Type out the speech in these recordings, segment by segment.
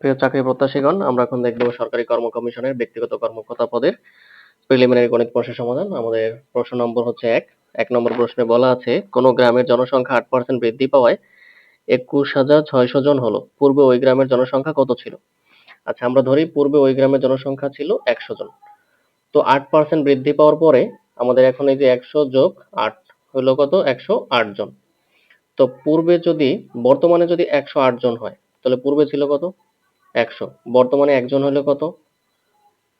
প্রিয় চাকরি প্রত্যাশীগণ, আমরা এখন দেখব সরকারি কর্ম কমিশনের ব্যক্তিগত কর্মকর্তা পদের প্রিলিমিনারি গণিত প্রশ্নের সমাধান। আমাদের প্রশ্ন নম্বর হচ্ছে এক। এক নম্বর প্রশ্নে বলা আছে, কোন গ্রামের জনসংখ্যা আট পার্সেন্ট বৃদ্ধি পাওয়ায় একুশ হাজার ছয়শো জন হলো। পূর্বে ওই গ্রামের জনসংখ্যা কত ছিল? আচ্ছা আমরা ধরি পূর্বে ওই গ্রামের জনসংখ্যা ছিল একশো জন। তো আট পার্সেন্ট বৃদ্ধি পাওয়ার পরে আমাদের এখন এই যে একশো যোগ আট হলো কত? একশো আট জন। তো পূর্বে যদি, বর্তমানে যদি একশো আট জন হয়, তাহলে পূর্বে ছিল কত? একশো। বর্তমানে একজন হলে কত?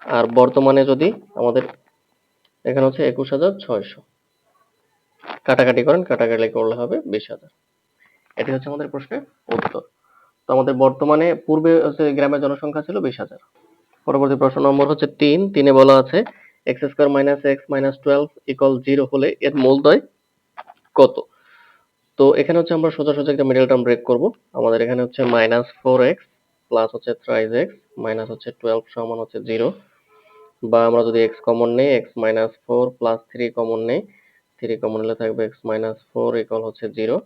আর বর্তমানে যদি আমাদের এখানে হচ্ছে একুশ হাজার ছয়শো। কাটাকাটি করেন, কাটাকাটি করলে হবে বিশ হাজার। এটি হচ্ছে আমাদের প্রশ্নের উত্তর। তো আমাদের বর্তমানে পূর্বে হচ্ছে গ্রামের জনসংখ্যা ছিল বিশ হাজার। পরবর্তী প্রশ্ন নম্বর হচ্ছে তিন। তিনে বলা আছে, x square minus x minus twelve equal zero হলে এর মূলদয় কত? তো এখানে হচ্ছে আমরা সোজা সোজা একটা মিডল টার্ম ব্রেক করব। আমাদের এখানে হচ্ছে মাইনাস ফোর এক্স প্লাস হচ্ছে থ্রাইজ এক্স মাইনাস হচ্ছে টুয়েলভ সমান হচ্ছে জিরো বা আমরা যদি এক্স কমন নেই x minus four plus three common নেই থ্রি কমন নিলে থাকবে এক্স মাইনাস ফোর ইকুয়াল হচ্ছে জিরো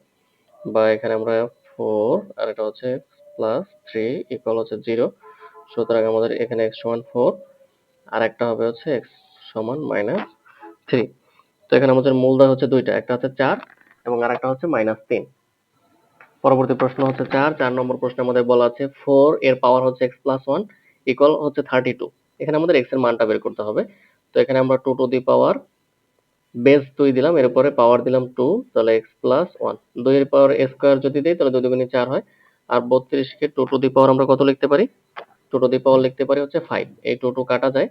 বা এখানে আমরা ফোর আর এটা হচ্ছে এক্স প্লাস থ্রি ইকুয়াল হচ্ছে জিরো সুতরাং আমাদের এখানে এক্স সমান ফোর আর একটা হবে হচ্ছে এক্স সমান মাইনাস থ্রি তো এখানে আমাদের মূলদয় হচ্ছে দুইটা, একটা হচ্ছে চার এবং আরেকটা হচ্ছে মাইনাস তিন। পরবর্তী প্রশ্ন হচ্ছে চার চার নম্বর প্রশ্নে আমাদের বলা আছে ফোর এর পাওয়ার হচ্ছে এক্স প্লাস ওয়ান ইকুয়াল হচ্ছে থার্টি টু এখানে আমাদের এক্সের মানটা বের করতে হবে। তো এখানে আমরা two to the power base দুই দিলাম এরপরে পাওয়ার দিলাম টু তাহলে এক্স প্লাস ওয়ান দুইয়ের পাওয়ার এ স্কোয়ার যদি দিই, তাহলে দুই দুগুণে চার হয়। আর বত্রিশকে টু টু দি পাওয়ার আমরা কত লিখতে পারি? টু টু দি পাওয়ার লিখতে পারি হচ্ছে ফাইভ এই টু টু কাটা যায়।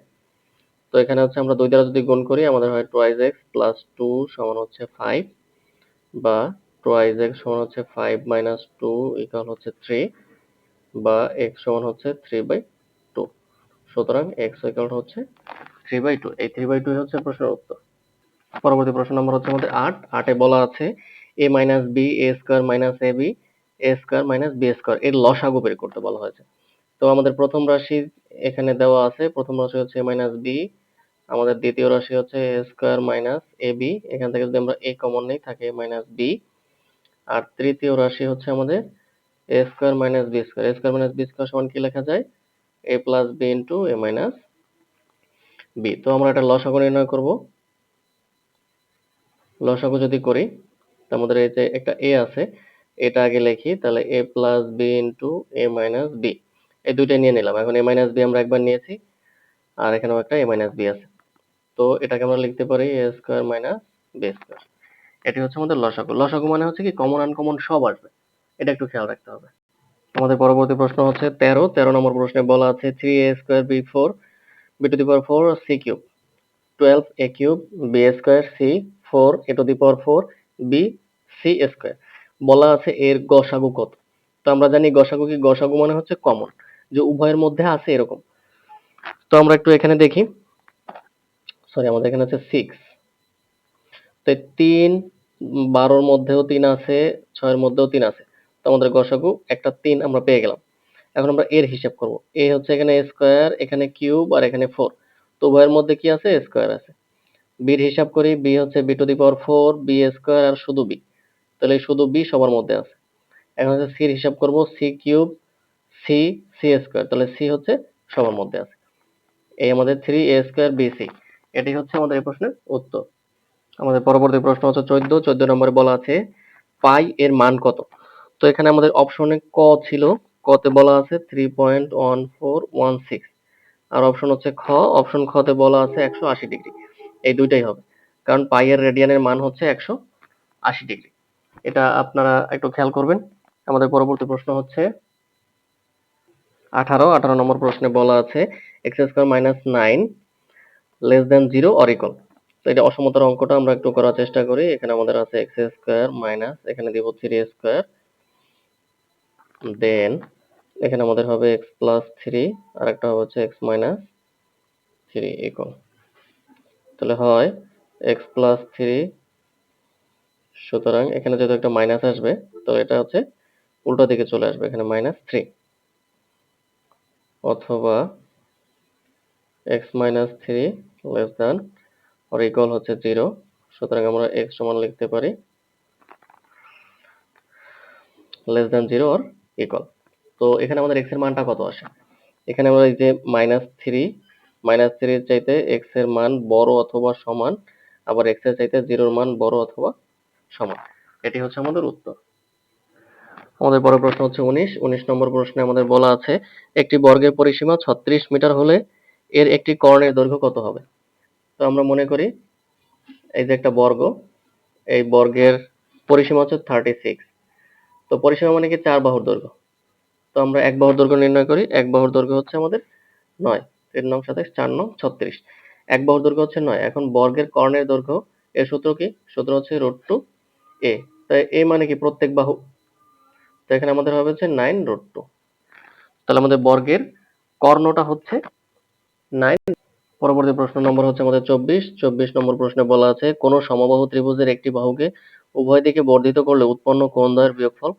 তো এখানে হচ্ছে আমরা দুই দ্বারা যদি গুণ করি, আমাদের হয় two twice x plus two সমান হচ্ছে ফাইভ বা টোয়াইজ এক্স সমান হচ্ছে ফাইভ মাইনাস টু ইকাল হচ্ছে থ্রি বা এক্স সমান হচ্ছে থ্রি বাই টু সুতরাং এক্স ইকাল হচ্ছে থ্রি বাই টু এই থ্রি বাই টু হচ্ছে প্রশ্নের উত্তর। পরবর্তী প্রশ্ন নম্বর হচ্ছে আমাদের আট। আটে বলা আছে a minus b a square minus a b a square minus b square এর লসাগু বের করতে বলা হয়েছে। তো আমাদের প্রথম রাশি এখানে দেওয়া আছে। প্রথম রাশি হচ্ছে এ মাইনাস বি আমাদের দ্বিতীয় রাশি হচ্ছে a square minus a b এখান থেকে যদি আমরা এ কমন নেই, থাকে মাইনাস বি আর তৃতীয় রাশি হচ্ছে আমাদের a square minus b square a square minus b square সমান কি লেখা যায়? A plus b into a minus b তো আমরা এটা লসাগু নির্ণয় করব। লসাগু যদি করি, তো আমাদের এই যে একটা এ আছে, এটা আগে লিখি, তাহলে a plus b into a minus b এই দুইটা নিয়ে নিলাম। এখন এ মাইনাস বি আমরা একবার নিয়েছি, আর এখানেও একটা এ মাইনাস বি আছে। তো এটাকে আমরা লিখতে পারি a square minus b square এটি হচ্ছে আমাদের লসাগু। লসাগু মানে হচ্ছে কি কমন আনকমন সব আসবে। এটা একটু খেয়াল রাখতে হবে। আমাদের পরবর্তী প্রশ্ন হচ্ছে তেরো। তেরো নম্বর প্রশ্নে বলা আছে three a square b four b to the power four c cube twelve a cube b square c four a to the power four b c square বলা আছে এর গসাগু কত। তো আমরা জানি গসাগু কি? গসাগু মানে হচ্ছে কমন যে উভয়ের মধ্যে আছে এরকম। তো আমরা একটু এখানে দেখি। সরি আমাদের এখানে আছে সিক্স তিন, বারোর মধ্যেও তিন আছে, ছয়ের মধ্যেও তিন আছে। তো আমাদের গসাগু একটা তিন আমরা পেয়ে গেলাম। এখন আমরা এর হিসাব করব। এ হচ্ছে এখানে স্কোয়ার এখানে কিউব আর এখানে ফোর তো উভয়ের মধ্যে কি আছে? স্কোয়ার আছে। বির হিসাব করি বি হচ্ছে b to the power four b square আর শুধু বি তাহলে শুধু বি সবার মধ্যে আছে। এখন হচ্ছে সির হিসাব করব c cube c c square তাহলে সি হচ্ছে সবার মধ্যে আছে। এই আমাদের three a square b c এটি হচ্ছে আমাদের এই প্রশ্নের উত্তর। আমাদের পরবর্তী প্রশ্ন হচ্ছে চোদ্দ। চোদ্দ নম্বরে বলা আছে, পাই এর মান কত? তো এখানে আমাদের অপশনে ক ছিল, কতে বলা আছে three point one four one six আর অপশন হচ্ছে খ অপশন খতে বলা আছে একশো আশি ডিগ্রি এই দুইটাই হবে। কারণ পাই এর রেডিয়ানের মান হচ্ছে একশো আশি ডিগ্রি এটা আপনারা একটু খেয়াল করবেন। আমাদের পরবর্তী প্রশ্ন হচ্ছে, আঠারো। আঠারো নম্বর প্রশ্নে বলা আছে x square minus nine less than zero or equal এটা অসমতার অঙ্কটা আমরা একটু করার চেষ্টা করি। এখানে আমাদের আছে এক্স স্কোয়ার মাইনাস এখানে দিব থ্রি স্কোয়ার দেন এখানে আমাদের হবে এক্স প্লাস থ্রি আর একটা হচ্ছে এক্স মাইনাস থ্রি ইকুয়াল তাহলে হয় এক্স প্লাস থ্রি সুতরাং এখানে যেহেতু একটা মাইনাস আসবে, তো এটা হচ্ছে উল্টো দিকে চলে আসবে, এখানে মাইনাস থ্রি অথবা x minus three less than or equal হচ্ছে জিরো সুতরাং আমরা এক্স সমান লিখতে পারি less than zero or equal তো এখানে আমাদের এক্সের মানটা কত আসে? এখানে আমরা এই যে মাইনাস থ্রি মাইনাস থ্রির চাইতে এক্সের মান বড় অথবা সমান, আবার এক্সের চাইতে জিরোর মান বড় অথবা সমান। এটি হচ্ছে আমাদের উত্তর। আমাদের পরের প্রশ্ন হচ্ছে উনিশ। উনিশ নম্বর প্রশ্নে আমাদের বলা আছে, একটি বর্গের পরিসীমা ছত্রিশ মিটার হলে এর একটি কর্ণের দৈর্ঘ্য কত হবে? তো আমরা মনে করি এই যে একটা বর্গ, এই বর্গের পরিসীমা হচ্ছে থার্টি সিক্স তো পরিসীমা মানে কি? চার বাহুর দৈর্ঘ্য। তো আমরা এক বাহুর দৈর্ঘ্য নির্ণয় করি, এক বাহুর দৈর্ঘ্য হচ্ছে আমাদের নয়। তিন নং সাতাশ, চার নং ছত্রিশ। এক বাহুর দৈর্ঘ্য হচ্ছে নয়। এখন বর্গের কর্ণের দৈর্ঘ্য, এর সূত্র কি? সূত্র হচ্ছে রুট টু এ তাই এ মানে কি? প্রত্যেক বাহু। তো এখানে আমাদের হবে হচ্ছে নাইন রুট টু তাহলে আমাদের বর্গের কর্ণটা হচ্ছে নাইন পরবর্তী প্রশ্ন নম্বর হচ্ছে আমাদের চব্বিশ। চব্বিশ নম্বর প্রশ্নে বলা আছে, কোন সমবাহু ত্রিভুজের একটি বাহুকে উভয় দিকে বর্ধিত করলে উৎপন্ন কোণদ্বয়ের বিয়োগফল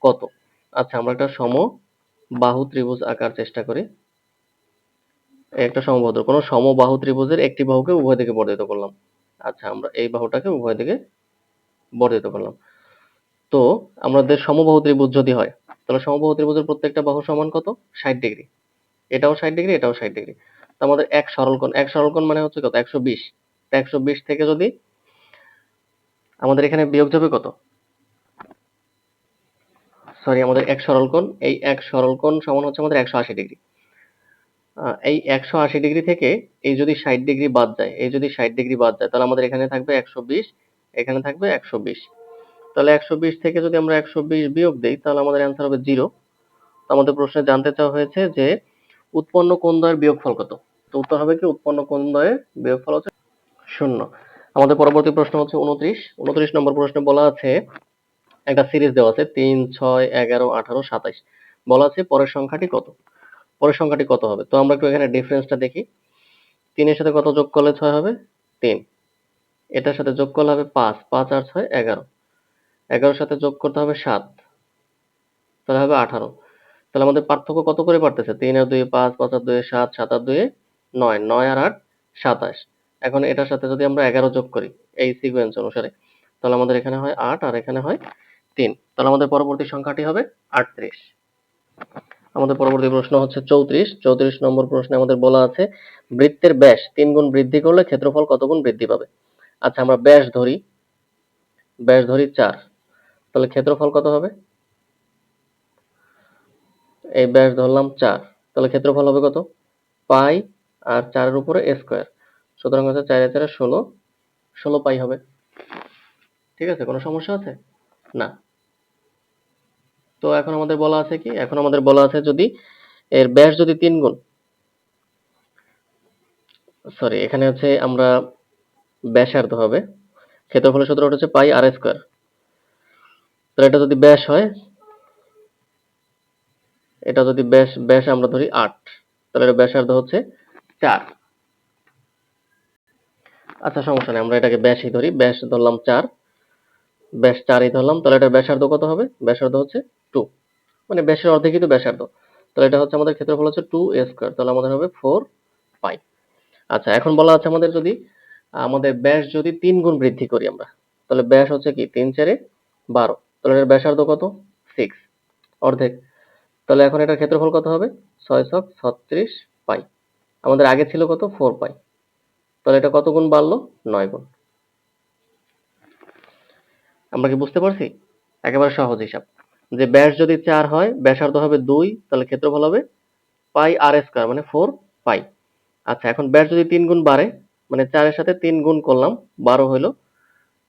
কত? আচ্ছা আমরা একটা সম বাহু ত্রিভুজ আঁকার চেষ্টা করি। একটা সমবাহু। কোনো সমবাহু ত্রিভুজের একটি বাহুকে উভয় দিকে বর্ধিত করলাম। আচ্ছা আমরা এই বাহুটাকে উভয় দিকে বর্ধিত করলাম। তো, আমাদের সমবাহু ত্রিভুজ যদি হয়, তাহলে সমবাহু ত্রিভুজের প্রত্যেকটা বাহু সমান কত? ষাট ডিগ্রি। এটাও ষাট ডিগ্রি, এটাও ষাট ডিগ্রি। আমাদের এক সরলকোণ এক সরলকোণ মানে হচ্ছে কত? একশো বিশ। একশো বিশ থেকে যদি আমাদের এখানে বিয়োগ যাবে কত? সরি আমাদের এক সরলকোণ এই এক সরলকোণ সমান হচ্ছে আমাদের একশো আশি ডিগ্রি। এই একশো আশি ডিগ্রি থেকে এই যদি ষাট ডিগ্রি বাদ যায়, এই যদি ষাট ডিগ্রি বাদ যায়, তাহলে আমাদের এখানে থাকবে একশো বিশ, এখানে থাকবে একশো বিশ। তাহলে একশো বিশ থেকে যদি আমরা একশো বিশ বিয়োগ দিই, তাহলে আমাদের অ্যান্সার হবে জিরো আমাদের প্রশ্নে জানতে চাওয়া হয়েছে যে, উৎপন্ন কোণদ্বয়ের বিয়োগফল কত? তো উত্তর হবে কি? উৎপন্ন কোণদ্বয়ের বিয়োগফল হচ্ছে শূন্য। আমাদের পরবর্তী প্রশ্ন হচ্ছে উনত্রিশ। উনত্রিশ নম্বর প্রশ্নে বলা আছে, একটা সিরিজ দেওয়া আছে, তিন, ছয়, এগারো, আঠারো, সাতাইশ। বলা আছে পরের সংখ্যাটি কত? পরের সংখ্যাটি কত হবে? তো আমরা একটু এখানে ডিফারেন্সটা দেখি। তিনের সাথে কত যোগ করলে ছয় হবে? তিন। এটার সাথে যোগ করলে হবে পাঁচ। পাঁচ আর ছয়, এগারো। এগারোর সাথে যোগ করতে হবে সাত। তাহলে হবে আঠারো। তাহলে আমাদের পার্থক্য কত করে পারতেছে তিন আর দুই, পাঁচ পাঁচ আর দুই, সাত সাত আর দুই নয় নয় আর আট, সাতাশ। এখন এটার সাথে যদি আমরা এগারো যোগ করি, এই সিকোয়েন্স অনুসারে, তাহলে আমাদের এখানে হয় আট আর এখানে হয় তিন। তাহলে আমাদের পরবর্তী সংখ্যাটি হবে আটত্রিশ। আমাদের পরবর্তী প্রশ্ন হচ্ছে চৌত্রিশ। চৌত্রিশ নম্বর প্রশ্নে আমাদের বলা আছে, বৃত্তের ব্যাস তিন গুণ বৃদ্ধি করলে ক্ষেত্রফল কত গুণ বৃদ্ধি পাবে? আচ্ছা আমরা ব্যাস ধরি। ব্যাস ধরি চার। তাহলে ক্ষেত্রফল কত হবে? এই ব্যাস ধরলাম চার। তাহলে ক্ষেত্রফল হবে কত? পাই আর চারের উপরে স্কোয়ার সুতরাং হচ্ছে চারে চারে ষোলো ষোলো পাই হবে। ঠিক আছে, কোনো সমস্যা আছে? না। তো এখন আমাদের বলা আছে কি? এখন আমাদের বলা আছে যদি এর ব্যাস যদি তিন গুণ সরি এখানে হচ্ছে আমরা ব্যাসার্ধ হবে। ক্ষেত্রফলের সূত্র হচ্ছে পাই আর স্কোয়ার তাহলে এটা যদি ব্যাস হয়, এটা যদি ব্যাস ব্যাস আমরা ধরি আট, তাহলে এটা ব্যাসার্ধ হচ্ছে চার। আচ্ছা সমস্যা নেই, আমরা এটাকে ব্যাসই ধরি ব্যাস ধরলাম চার। ব্যাস চারই ধরলাম, তাহলে এটা ব্যাসার্ধ কত হবে? ব্যাসার্ধ হচ্ছে টু মানে ব্যাসের অর্ধেকই তো ব্যাসার্ধ। তাহলে এটা হচ্ছে আমাদের ক্ষেত্রফল হচ্ছে টু এ স্কোয়ার তাহলে আমাদের হবে ফোর পাই আচ্ছা এখন বলা আছে আমাদের যদি, আমাদের ব্যাস যদি তিন গুণ বৃদ্ধি করি আমরা, তাহলে ব্যাস হচ্ছে কি? তিন চারে বারো। তাহলে এটার ব্যাসার্ধ কত? সিক্স অর্ধেক। তাহলে এখন এটার ক্ষেত্রফল কত হবে? ছয় ছক ছত্রিশ পাই আমাদের আগে ছিল কত? Four pi. তাহলে এটা কত গুণ বাড়লো? নয় গুণ। আমরা কি বুঝতে পারছি? একেবারে সহজ হিসাব। যে ব্যাস যদি চার হয়, ব্যাসার্ধ হবে দুই, তাহলে ক্ষেত্রফল হবে পাই আর স্কোয়ার মানে ফোর পাই। আচ্ছা এখন ব্যাস যদি তিন গুণ বাড়ে মানে চারের সাথে তিন গুণ করলাম, বারো হইল,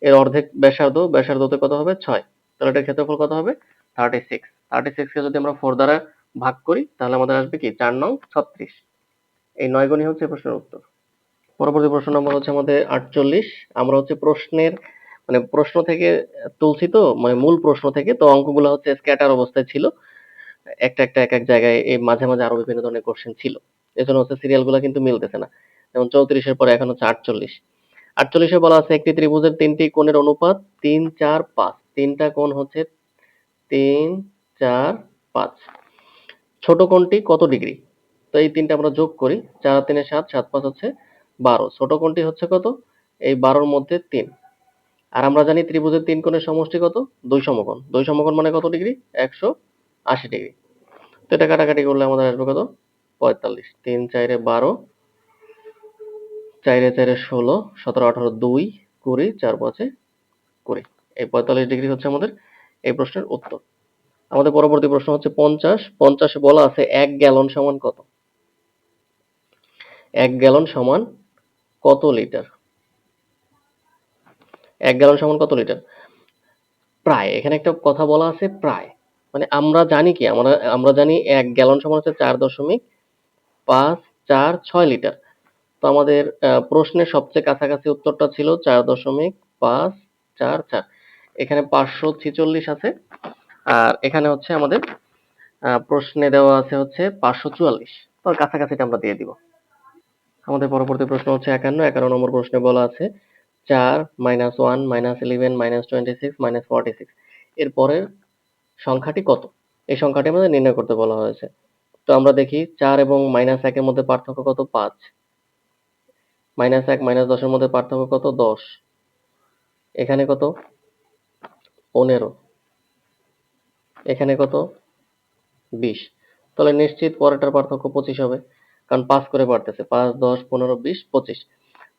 এর অর্ধেক ব্যাসার্ধ, ব্যাসার্ধতে কত হবে? ছয়। তাহলে এটার ক্ষেত্রফল কত হবে? থার্টি সিক্স থার্টি সিক্সকে যদি আমরা ফোর দ্বারা ভাগ করি, তাহলে আমাদের আসবে কি? চার নং ছত্রিশ। এই নয় গুণই হচ্ছে প্রশ্নের উত্তর। পরবর্তী প্রশ্ন নম্বর হচ্ছে আমাদের আটচল্লিশ। আমরা হচ্ছে প্রশ্নের মানে প্রশ্ন থেকে তুলছি তো মানে মূল প্রশ্ন থেকে, তো অঙ্কগুলো হচ্ছে স্ক্যাটার অবস্থায় ছিল। একটা একটা এক এক জায়গায় এই মাঝে মাঝে আরও বিভিন্ন ধরনের কোশ্চেন ছিল। এজন্য হচ্ছে সিরিয়ালগুলো কিন্তু মিলতেছে না। যেমন চৌত্রিশের পরে এখন হচ্ছে আটচল্লিশ। আটচল্লিশে বলা আছে, একটি ত্রিভুজের তিনটি কোণের অনুপাত তিন, চার, পাঁচ। তিনটা কোণ হচ্ছে তিন, চার, পাঁচ। ছোট কোণটি কত ডিগ্রি? তো এই তিনটা আমরা যোগ করি, চার তিনে সাত সাত পাঁচ হচ্ছে বারো। ছোট কোণটি হচ্ছে কত? এই বারোর মধ্যে তিন। আর আমরা জানি ত্রিভুজের তিন কোণের সমষ্টি কত? দুই সমকোণ। দুই সমকোণ মানে কত ডিগ্রি? একশো আশি ডিগ্রি। তো এটা কাটাকাটি করলে আমাদের আসবে কত? পঁয়তাল্লিশ। তিন চাইরে বারো, চাইরে চাইরে ষোলো, সতেরো, আঠারো, দুই, কুড়ি, চার পাঁচে কুড়ি। এই পঁয়তাল্লিশ ডিগ্রি হচ্ছে আমাদের এই প্রশ্নের উত্তর। আমাদের পরবর্তী প্রশ্ন হচ্ছে পঞ্চাশ। পঞ্চাশে বলা আছে এক গ্যালন সমান কত? এক গ্যালন সমান কত লিটার? এক গ্যালন সমান কত লিটার? প্রায়, এখানে একটা কথা বলা আছে প্রায়। মানে আমরা জানি কি, আমরা আমরা জানি এক গ্যালন সমান হচ্ছে চার দশমিক পাঁচ চার ছয় লিটার। তো আমাদের প্রশ্নের সবচেয়ে কাছাকাছি উত্তরটা ছিল চার দশমিক পাঁচ চার চার। এখানে পাঁচশো ছিচল্লিশ আছে। আর এখানে হচ্ছে আমাদের প্রশ্নে দেওয়া আছে হচ্ছে পাঁচশো চুয়াল্লিশ। তো কাছাকাছিটা আমরা দিয়ে দিব। আমাদের পরবর্তী প্রশ্ন হচ্ছে একান্ন একান্ন নম্বর প্রশ্নে বলা আছে, চার minus one minus eleven minus twenty six minus forty six এর পরের সংখ্যাটি কত? এই সংখ্যাটি আমাদের নির্ণয় করতে বলা হয়েছে। তো আমরা দেখি চার এবং মাইনাস একের মধ্যে পার্থক্য কত? পাঁচ। মাইনাস এক মাইনাস দশের মধ্যে পার্থক্য কত? দশ। এখানে কত? পনেরো। এখানে কত? বিশ। তাহলে নিশ্চিত পরেরটার পার্থক্য পঁচিশ হবে। কারণ পাঁচ করে বাড়তেছে, পাঁচ, দশ, পনেরো, বিশ, পঁচিশ।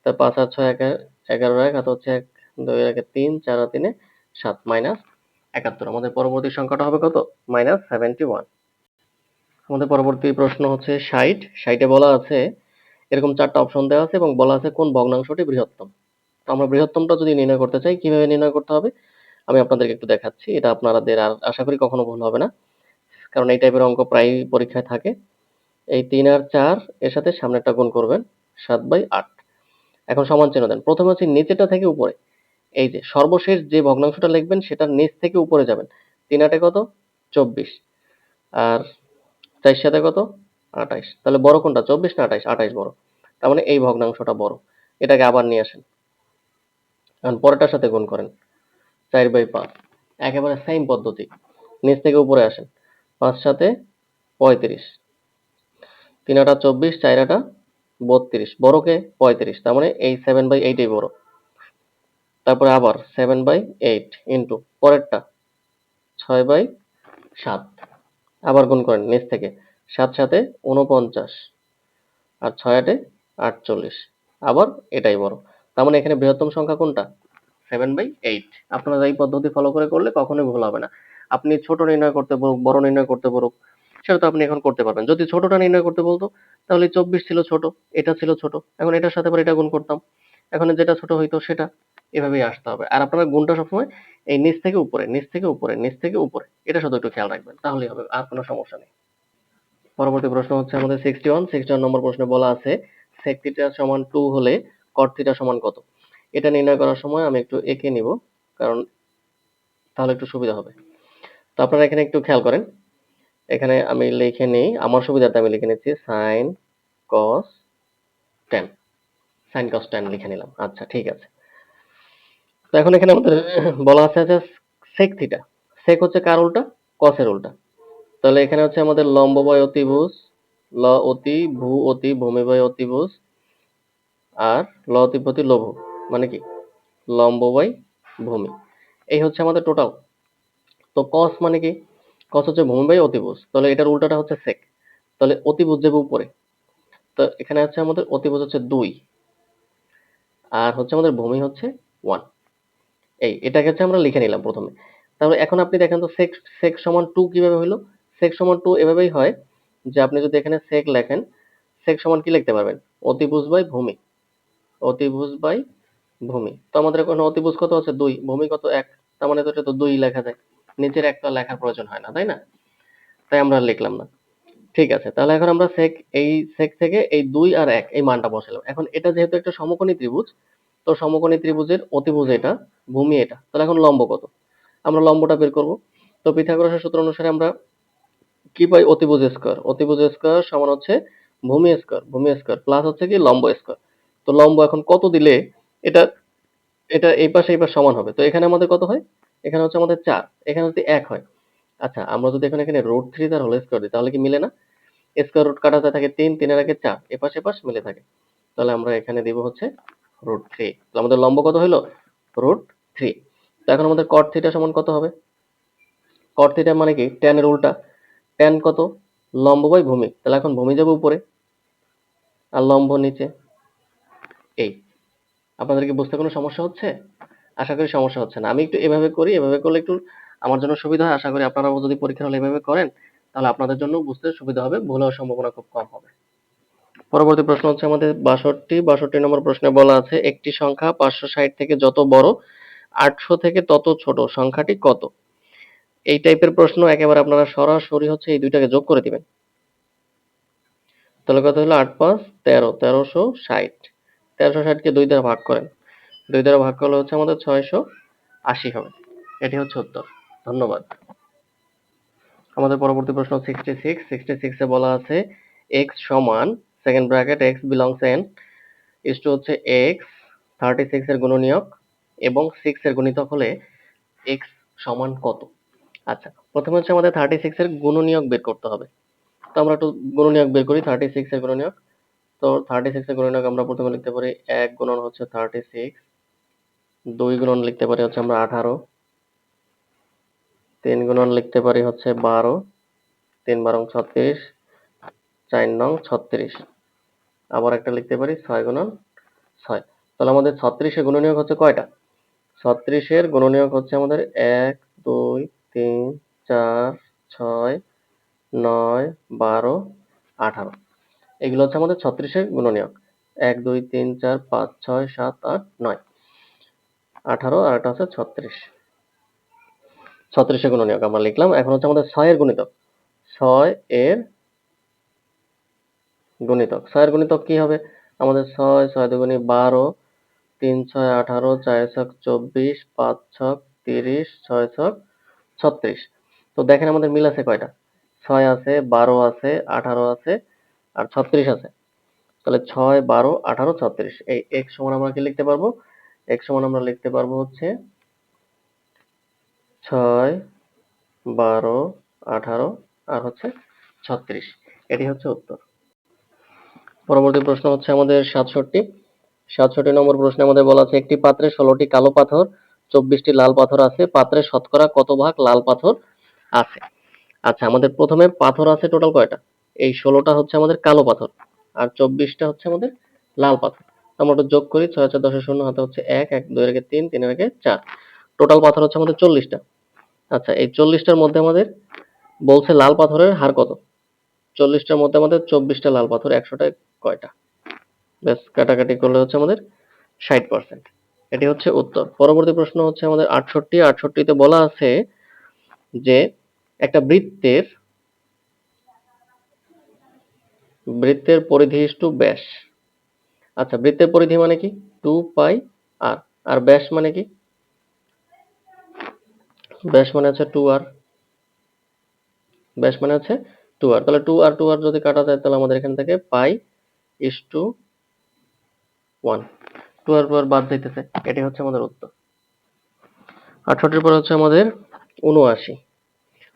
তা পাঁচ আর ছয় একা- এগারো এক হাতে হচ্ছে এক, দুই, একে তিন, চার তিনে সাত, মাইনাস একাত্তর। আমাদের পরবর্তী সংখ্যাটা হবে কত? Minus seventy one. আমাদের পরবর্তী প্রশ্ন হচ্ছে ষাট। ষাটে বলা আছে, এরকম চারটা অপশন দেওয়া আছে এবং বলা আছে কোন ভগ্নাংশটি বৃহত্তম। তো আমরা বৃহত্তমটা যদি নির্ণয় করতে চাই, কীভাবে নির্ণয় করতে হবে? আমি আপনাদেরকে একটু দেখাচ্ছি। এটা আপনাদের আর আশা করি কখনো ভুল হবে না, কারণ এই টাইপের অঙ্ক প্রায়ই পরীক্ষায় থাকে। এই তিন আর চার এর সাথে সামনেরটা গুণ করবেন সাত বাই আট। এখন সমান চিহ্ন দেন। প্রথমে হচ্ছে নিচেটা থেকে উপরে। এই যে সর্বশেষ যে ভগ্নাংশটা লিখবেন সেটার নিচ থেকে উপরে যাবেন। তিন আটে কত? চব্বিশ। আর চার সাথে কত? আঠাইশ। তাহলে বড় কোনটা? চব্বিশ না আঠাইশ? আঠাইশ বড়। তার মানে এই ভগ্নাংশটা বড়। এটাকে আবার নিয়ে আসেন। এখন পরেরটার সাথে গুণ করেন। চার বাই পাঁচ। একেবারে সেম পদ্ধতি। নিচ থেকে উপরে আসেন। পাঁচ সাথে পঁয়ত্রিশ। তিন আটা চব্বিশ চার আটা বত্রিশ, বড়কে পঁয়ত্রিশ, তার মানে এই সেভেন বাই এইটাই বড়। তারপরে আবার সেভেন বাই এইট ইন্টু পরেরটা, ছয় বাই সাত, আবার গুণ করেন নিচ থেকে, সাত সাথে উনপঞ্চাশ আর ছয় আটে আটচল্লিশ, আবার এটাই বড়। তার মানে এখানে বৃহত্তম সংখ্যা কোনটা? সেভেন বাই এইট আপনারা এই পদ্ধতি ফলো করে করলে কখনোই ভুল হবে না। আপনি ছোট নির্ণয় করতে বলুক, বড় নির্ণয় করতে বলুক সেটা তো আপনি এখন করতে পারবেন। যদি ছোটটা নির্ণয় করতে বলতো, তাহলে চব্বিশ ছিল ছোট, এটা ছিল ছোট। এখন এটার সাথে এটা গুণ করতাম। এখন যেটা ছোট হইতো, সেটা এভাবেই আসতে হবে। আর আপনারা গুণটা সবসময় এই নিচ থেকে উপরে, নিচ থেকে উপরে, নিচ থেকে উপরে, এটা শুধু একটু খেয়াল রাখবেন, তাহলেই হবে, আর কোনো সমস্যা নেই। পরবর্তী প্রশ্ন হচ্ছে আমাদের sixty one sixty one number প্রশ্নে বলা আছে, sec থিটা সমান টু হলে cot থিটা সমান কত? এটা নির্ণয় করার সময় আমি একটু এঁকে নিব, কারণ তাহলে একটু সুবিধা হবে। তো আপনারা এখানে একটু খেয়াল করেন। এখানে আমি লিখে নিই, আমার সুবিধাতে আমি লিখে নিচ্ছি sine cos tan sine cos tan লিখে নিলাম। আচ্ছা ঠিক আছে। তো এখন এখানে আমাদের বলা আছে যে sec থিটা sec হচ্ছে কার উল্টা? কসের উল্টা। তাহলে এখানে হচ্ছে আমাদের লম্ববয় অতিভুজ, ল অতি, ভূ অতি, ভূমি বয় অতিভুজ, আর ল অতিপতি লঘু মানে কি? লম্ববয় ভূমি। এই হচ্ছে আমাদের টোটাল তো কস মানে কি? কস হচ্ছে ভূমি বাই অতিভুজ। তাহলে এটার উল্টাটা হচ্ছে সেক তাহলে অতিভুজ যাবে উপরে। তো এখানে হচ্ছে আমাদের অতিভুজ হচ্ছে দুই। আর হচ্ছে আমাদের ভূমি হচ্ছে ওয়ান এই, এটাকে হচ্ছে আমরা লিখে নিলাম প্রথমে। তাহলে এখন আপনি দেখেন তো সেক সেক সমান টু কীভাবে হইল? সেক সমান টু এভাবেই হয় যে আপনি যদি এখানে সেক লেখেন সেক সমান কি লিখতে পারবেন? অতিভুজ বাই ভূমি। অতিভুজ বাই ভূমি। তো আমাদের এখন অতিভুজ কত আছে? দুই। ভূমি কত এক? তার মানে তো এটা তো দুই লেখা যায়। নিচের একটা লেখার প্রয়োজন হয় না, তাই না? তাই আমরা লিখলাম না। ঠিক আছে, তাহলে এখন আমরা সেক এই সেক থেকে এই দুই আর এক, এই মানটা বসালাম। এখন এটা যেহেতু একটা সমকোণী ত্রিভুজ, তো সমকোণী ত্রিভুজের অতিভুজ এটা, ভূমি এটা। তাহলে এখন লম্ব কত? আমরা লম্বটা বের করব। তো পিথাগোরাসের সূত্র অনুসারে আমরা কি পাই? অতিভুজ স্কয়ার। অতিভুজ স্কয়ার সমান হচ্ছে ভূমি স্কয়ার। ভূমি স্কয়ার প্লাস হচ্ছে কি? লম্ব স্কয়ার। তো লম্ব এখন কত দিলে এটা এটা এই পাশে এই পাশে সমান হবে। তো এখানে আমাদের কত হয়? এখানে হচ্ছে আমাদের চার, এখানে যদি এক হয়। আচ্ছা আমরা যদি এখন এখানে রুট থ্রি তার হোল স্কয়ার দিই, তাহলে কি মিলে না? স্কোয়ার রুট কাটাতে থাকে তিন, তিনের আগে চার, এপাশ এপাশ মিলে থাকে। তাহলে আমরা এখানে দিব হচ্ছে রুট থ্রি তাহলে আমাদের লম্ব কত হলো রুট থ্রি তো এখন আমাদের কট থিটা সমান কত হবে? কট থিটা মানে কি? এর উল্টা। tan কত? লম্ব বাই ভূমি। তাহলে এখন ভূমি যাবে উপরে আর লম্ব নিচে। এই। আপনাদের কি বুঝতে কোনো সমস্যা হচ্ছে? আশা করি সমস্যা হচ্ছে না। আমি একটু এভাবে করি, এভাবে করলে একটু আমার জন্য সুবিধা হয়। আশা করি আপনারাও যদি পরীক্ষার হলে এভাবে করেন, তাহলে আপনাদের জন্য বুঝতে সুবিধা হবে, ভুল হওয়ার সম্ভাবনা খুব কম হবে। পরবর্তী প্রশ্ন হচ্ছে আমাদের বাষট্টি বাষট্টি নম্বর প্রশ্নে বলা আছে, একটি সংখ্যা পাঁচশো ষাট থেকে যত বড়, আটশো থেকে তত ছোট, সংখ্যাটি কত? এই টাইপের প্রশ্ন একেবারে আপনারা সরাসরি হচ্ছে এই দুইটাকে যোগ করে দিবেন। তাহলে কথা হলো? আট পাঁচ, তেরো, তেরোশো ষাট। তেরোশো ষাটকে দুই দ্বারা ভাগ করেন। দুই দ্বারা ভাগ করলে হচ্ছে আমাদের ছয়শো আশি হবে। এটি হচ্ছে উত্তর। ধন্যবাদ। আমাদের পরবর্তী প্রশ্ন সিক্সটি সিক্স সিক্সটি সিক্সে বলা আছে এক্স সমান second bracket x belongs N two হচ্ছে এক্স থার্টি সিক্সের গুণনীয়ক, এবং সিক্সের গুণিতক হলে এক্স সমান কত? আচ্ছা প্রথমে হচ্ছে আমাদের থার্টি সিক্সের গুণনীয়ক বের করতে হবে। তো আমরা একটু গুণনীয়ক বের করি থার্টি সিক্সের গুণনীয়ক। তো থার্টি সিক্সের গুণনীয়ক আমরা প্রথমে লিখতে পারি, এক গুণন হচ্ছে থার্টি সিক্স দুই গুণন লিখতে পারি হচ্ছে আমরা আঠারো। তিন গুণন লিখতে পারি হচ্ছে বারো। তিন বারং ছত্রিশ, চার নং ছত্রিশ। আবার একটা লিখতে পারি ছয় গুণন ছয়। তাহলে আমাদের ছত্রিশের গুণনীয়ক হচ্ছে কয়টা? ছত্রিশের গুণনীয়ক হচ্ছে আমাদের এক, দুই, তিন, চার, ছয়, নয়, বারো, আঠারো। এগুলো হচ্ছে আমাদের ছত্রিশের গুণনীয়ক। এক, দুই, তিন, চার, পাঁচ, ছয়, সাত, আট, নয়। আঠারো আর একটা হচ্ছে ছত্রিশ। ছত্রিশের গুণনীয়ক আমরা লিখলাম। এখন হচ্ছে আমাদের ছয়ের গুণিতক। ছয় এর গুণিতক। ছয়ের গুণিতক কি হবে? আমাদের ছয় ছয় দুগুণি বারো, তিন, ছয়, আঠারো, চার ছক চব্বিশ, পাঁচ ছক তিরিশ, ছয় ছক ছত্রিশ। তো দেখেন আমাদের মিল আছে কয়টা? ছয় আছে, বারো আছে, আঠারো আছে, আর ছত্রিশ আছে। তাহলে ছয়, বারো, আঠারো, ছত্রিশ। এই এক সমান আমরা কি লিখতে পারব? এক সমান আমরা লিখতে পারব হচ্ছে ছয়, বারো, আঠারো আর হচ্ছে ছত্রিশ। এটি হচ্ছে উত্তর। পরবর্তী প্রশ্ন হচ্ছে আমাদের সাতষট্টি। সাতষট্টি নম্বর প্রশ্নে আমাদের বলা আছে, একটি পাত্রে ষোলোটি কালো পাথর, চব্বিশটি লাল পাথর আছে। পাত্রে শতকরা কত ভাগ লাল পাথর আছে? আচ্ছা আমাদের প্রথমে পাথর আছে টোটাল কয়টা? এই ষোলোটা হচ্ছে আমাদের কালো পাথর আর চব্বিশটা হচ্ছে আমাদের লাল পাথর। আমরা ওটা যোগ করি, ছয় চার দশের শূন্য, হাতে হচ্ছে এক এক, দুই রেখে তিন তিন রেখে চার। টোটাল পাথর হচ্ছে আমাদের চল্লিশটা। আচ্ছা এই চল্লিশটার মধ্যে আমাদের বলছে লাল পাথরের হার কত? চল্লিশটার মধ্যে আমাদের চব্বিশটা লাল পাথর, একশোটা কয়টা? ব্যাস, কাটাকাটি করলে হচ্ছে আমাদের ষাট পার্সেন্ট এটি হচ্ছে উত্তর। পরবর্তী প্রশ্ন হচ্ছে আমাদের আটষট্টি। আটষট্টিতে বলা আছে যে একটা বৃত্তের বৃত্তের পরিধি টু ব্যাস। আচ্ছা বৃত্তের পরিধি মানে কি? টু পাই আর আর ব্যাস মানে কি? ব্যাস মানে হচ্ছে টু আর ব্যাস মানে আছে টু আর তাহলে টু আর টু আর যদি কাটা যায়, তাহলে আমাদের এখান থেকে pi is two one two r two r বাদ যাইতেছে এটি হচ্ছে আমাদের উত্তর। আটষট্টির পর হচ্ছে আমাদের উনআশি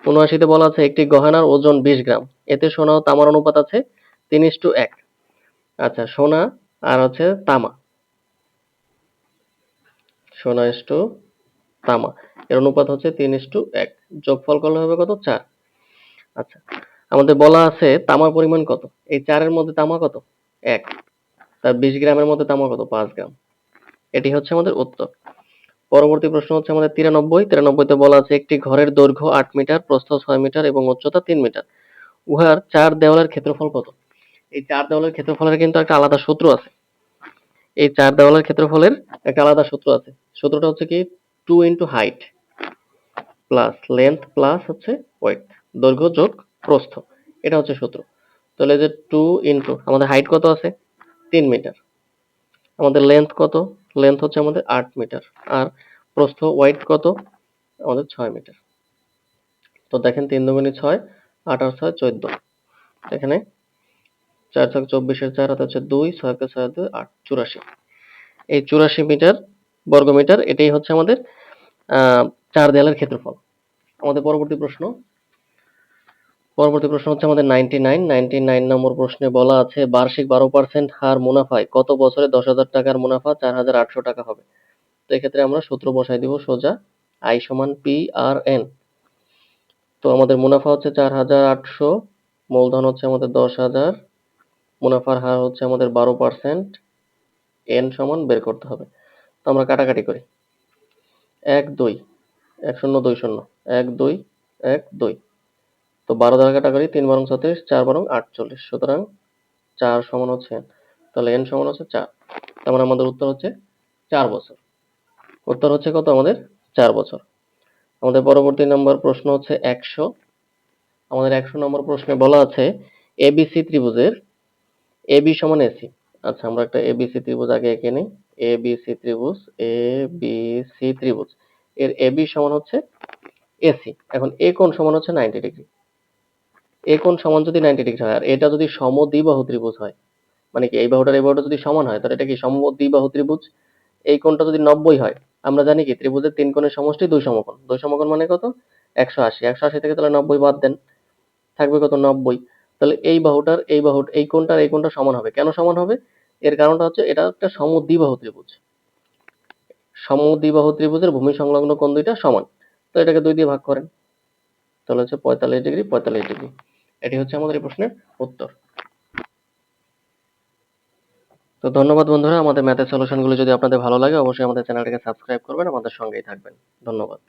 উনআশিতে বলা আছে, একটি গহনার ওজন বিশ গ্রাম। এতে সোনা ও তামার অনুপাত আছে তিন ইস টু এক। আচ্ছা সোনা আর হচ্ছে তামা। সোনা ইস টু তামা। এর অনুপাত হচ্ছে তিন ইস টু এক। যোগফল করলে হবে কত? চার। আচ্ছা আমাদের বলা আছে তামার পরিমাণ কত? এই চারের মধ্যে তামা কত? এক। তার বিশ গ্রামের মধ্যে তামা কত? পাঁচ গ্রাম। এটি হচ্ছে আমাদের উত্তর। পরবর্তী প্রশ্ন হচ্ছে আমাদের তিরানব্বই। তিরানব্বইতে বলা আছে, একটি ঘরের দৈর্ঘ্য আট মিটার, প্রস্থ ছয় মিটার এবং উচ্চতা তিন মিটার। উহার চার দেওয়ালের ক্ষেত্রফল কত? এই চার দেওয়ালের ক্ষেত্রফলের কিন্তু একটা আলাদা সূত্র আছে। এই চার দেওয়ালের ক্ষেত্রফলের একটা আলাদা সূত্র আছে। সূত্রটা হচ্ছে কি two into height plus length plus হচ্ছে ওয়েট দৈর্ঘ্য যোগ প্রস্থ। এটা হচ্ছে সূত্র। তাহলে যে টু ইন্টু আমাদের হাইট কত আছে? তিন মিটার আমাদের লেন্থ কত? লেন্থ হচ্ছে আমাদের আট মিটার আর প্রস্থ ওয়াইড কত? আমাদের ছয় মিটার তো দেখেন তিন দুগুণি ছয় আট আর ছয়, চোদ্দ। এখানে চার ছয় চব্বিশের চার, হাতে হচ্ছে দুই ছয়কে ছয় দুই আট, চুরাশি। এই চুরাশি মিটার, বর্গ মিটার, এটাই হচ্ছে আমাদের চার দেয়ালের ক্ষেত্রফল। আমাদের পরবর্তী প্রশ্ন। পরবর্তী প্রশ্ন হচ্ছে আমাদের ninety nine ninety nine number প্রশ্নে বলা আছে, বার্ষিক বারো পার্সেন্ট হার মুনাফায় কত বছরে দশ হাজার টাকার মুনাফা চার হাজার আটশো টাকা হবে? তো এক্ষেত্রে আমরা সূত্র বসাই দিব সোজা, আই সমান পি আর এন। তো আমাদের মুনাফা হচ্ছে চার হাজার আটশো, মূলধন হচ্ছে আমাদের দশ হাজার মুনাফার হার হচ্ছে আমাদের বারো পার্সেন্ট, এন সমান বের করতে হবে। তো আমরা কাটাকাটি করি। এক দুই, এক শূন্য, দুই শূন্য, এক দুই এক দুই। তো বারো দ্বারা কাটাকাটি, তিন বারং ছত্রিশ, চার বারং আটচল্লিশ। সুতরাং চার সমান হচ্ছে n। তাহলে এন সমান হচ্ছে চার। তার মানে আমাদের উত্তর হচ্ছে চার বছর। উত্তর হচ্ছে কত আমাদের? চার বছর। আমাদের পরবর্তী নম্বর প্রশ্ন হচ্ছে একশো। আমাদের একশো নম্বর প্রশ্নে বলা আছে এবিসি ত্রিভুজের এবি সমান এসি আচ্ছা আমরা একটা এবিসি ত্রিভুজ আগে এঁকে নিই। এবিসি ত্রিভুজ এ বি সি ত্রিভুজ। এর এবি সমান হচ্ছে এসি এখন এ কোণ সমান হচ্ছে নাইনটি ডিগ্রি এ কোণ সমান যদি নাইনটি ডিগ্রি হয়, আর এটা যদি সমদ্বিবাহু ত্রিভুজ হয় মানে কি এই বাহুটার এই বাহুটা যদি সমান হয়, তাহলে এটা কি সমদ্বিবাহু ত্রিভুজ? এই কোণটা যদি নব্বই হয়, আমরা জানি কি ত্রিভুজের তিন কোণের সমষ্টি দুই সমকোণ। দুই সমকোণ মানে কত? একশো আশি। একশো আশি থেকে তাহলে নব্বই বাদ দেন। থাকবে কত? নব্বই। তাহলে এই বাহুটার এই বাহু এই কোণটার এই কোণটা সমান হবে। কেন সমান হবে? এর কারণটা হচ্ছে এটা একটা সমদ্বিবাহু ত্রিভুজ। সমদ্বিবাহু ত্রিভুজের ভূমি সংলগ্ন কোণ দুইটা সমান। তো এটাকে দুই দিয়ে ভাগ করেন। তাহলে হচ্ছে পঁয়তাল্লিশ ডিগ্রি পঁয়তাল্লিশ ডিগ্রি। এটি হচ্ছে আমাদের এই প্রশ্নের উত্তর। তো ধন্যবাদ বন্ধুরা। আমাদের ম্যাথের সলিউশনগুলো যদি আপনাদের ভালো লাগে, অবশ্যই আমাদের চ্যানেলটাকে সাবস্ক্রাইব করবেন, আমাদের সঙ্গেই থাকবেন। ধন্যবাদ।